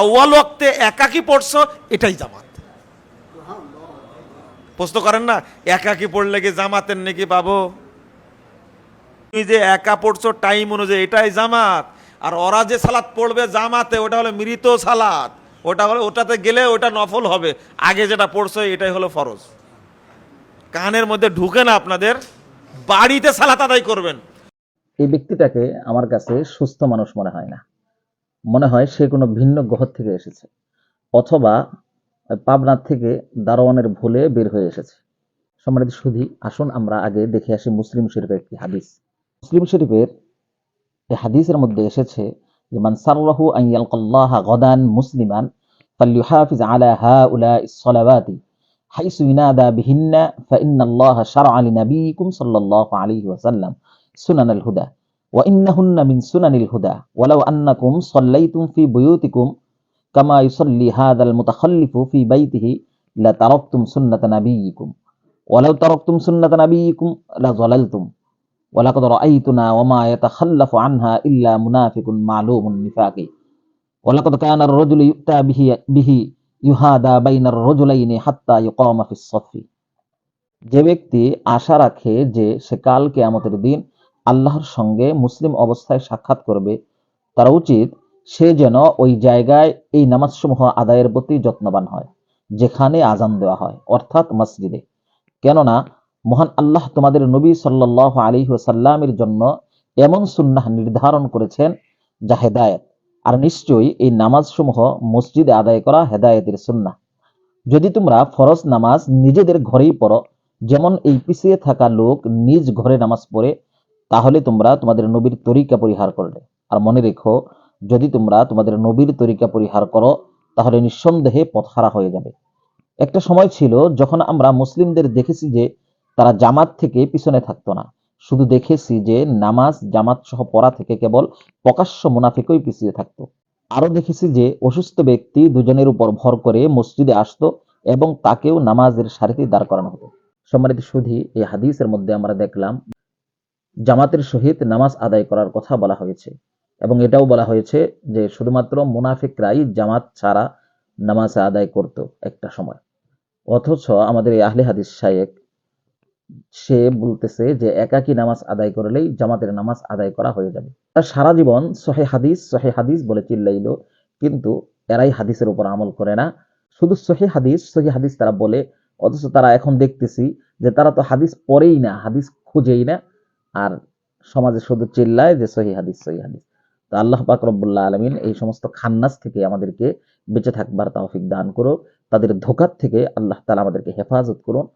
আউয়াল ওয়াক্তে একাকি পড়ছো, এটাই জামাত। প্রশ্ন করেন না, একাকি পড়লে কি জামাতের নাকি পাবো? তুমি যে একা পড়ছো টাইম অনুযায়ী, এটাই জামাত। আর ওরা যে সালাত পড়বে জামাতে, ওটা হলো মৃত সালাত। ওটা হলো, ওটাতে গেলে ওটা নফল হবে। আগে যেটা পড়ছো, এটাই হলো ফরজ। কানের মধ্যে ঢুকে না আপনাদের, বাড়িতে সালাত আদায় করবেন। এই ব্যক্তিটাকে আমার কাছে সুস্থ মানুষ মনে হয় না। মনে হয় সে কোনো ভিন্ন গ্রহ থেকে এসেছে অথবা পাবনার থেকে দারোয়ানের ভুলে বের হয়ে এসেছে সম্মানিত সুধী আসুন আমরা আগে দেখে আসি মুসলিম শরীফের একটি হাদিস মুসলিম শরীফের এই হাদিসের মধ্যে এসেছে যে মান সাররাহু আন ইয়ালকাল্লাহা গাদান মুসলিমান ফালইউহাফিজ আলা হাউলাইস সালাওয়াতি حيث ينادى بهن فإن الله شرع لنبيكم صلى الله عليه وسلم سنن الهدى وإنهن من سنن الهدى ولو أنكم صليتم في بيوتكم كما يصلي هذا المتخلف في بيته لتركتم سنة نبيكم ولو تركتم سنة نبيكم لضللتم ولقد رأيتنا وما يتخلف عنها إلا منافق معلوم النفاق ولقد كان الرجل يؤتى به به ইউহাদা বাইনার রজুলাইনি হাত্তা ইউকামা ফিস সফি যে ব্যক্তি আশা রাখে যে সে কাল কেয়ামতের দিন আল্লাহর সঙ্গে মুসলিম অবস্থায় সাক্ষাৎ করবে, তার উচিত সে যেন ওই জায়গায় এই নামাজসমূহ আদায়ের প্রতি যত্নবান হয়, যেখানে আজান দেওয়া হয়, অর্থাৎ মসজিদে। কেননা, মহান আল্লাহ তোমাদের নবী সাল্লাহ আলী সাল্লামের জন্য এমন সুন্নাহ নির্ধারণ করেছেন, যা হেদায়েত। আর নিশ্চয়ই এই নামাজসমূহ মসজিদে আদায় করা হেদায়েতের সুন্নাহ। যদি তোমরা ফরজ নামাজ নিজেদের ঘরেই পড়ো, যেমন এই পিছিয়ে থাকা লোক নিজ ঘরে নামাজ পড়ে তাহলে তোমরা তোমাদের নবীর তরিকা পরিহার করলে। আর মনে রেখো, যদি তোমরা তোমাদের নবীর তরিকা পরিহার করো, তাহলে নিঃসন্দেহে পথহারা হয়ে যাবে। একটা সময় ছিল যখন আমরা মুসলিমদের দেখেছি যে তারা জামাত থেকে পিছনে থাকতো না। শুধু দেখেছি যে নামাজ, জামাত সহ পড়া থেকে কেবল প্রকাশ্য মুনাফিকই পিছিয়ে থাকতো। আরও দেখেছি যে অসুস্থ ব্যক্তি দুজনের উপর ভর করে মসজিদে আসতো এবং তাকেও নামাজের সারিতে দাঁড় করানো হতো। সম্মানিত সুধী, এই হাদিসের মধ্যে আমরা দেখলাম জামাতের সহিত নামাজ আদায় করার কথা বলা হয়েছে এবং এটাও বলা হয়েছে যে শুধুমাত্র মুনাফিকরাই জামাত ছাড়া নামাজ আদায় করত একটা সময়। অথচ আমাদের এই আহলে হাদিস শায়েক, সে বলতেছে যে একাকী নামাজ আদায় করলেই জামাতের নামাজ আদায় করা হয়ে যাবে। তার সারা জীবন সহে হাদিস সহে হাদিস বলে চিল্লাইল, কিন্তু এরাই হাদিসের উপর আমল করে না। শুধু সহি হাদিস সহি হাদিস তারা বলে, অথচ তারা এখন দেখতেছি যে তারা তো হাদিস পড়েই না, হাদিস খুঁজেই না। আর সমাজে শুধু চিল্লায় যে সহি হাদিস সহি হাদিস। তো আল্লাহ পাক রব্বুল্লাহ আলমিন এই সমস্ত খান্নাস থেকে আমাদেরকে বেঁচে থাকবার তাহফিক দান করুক। তাদের ধোকার থেকে আল্লাহ তালা আমাদেরকে হেফাজত করুন।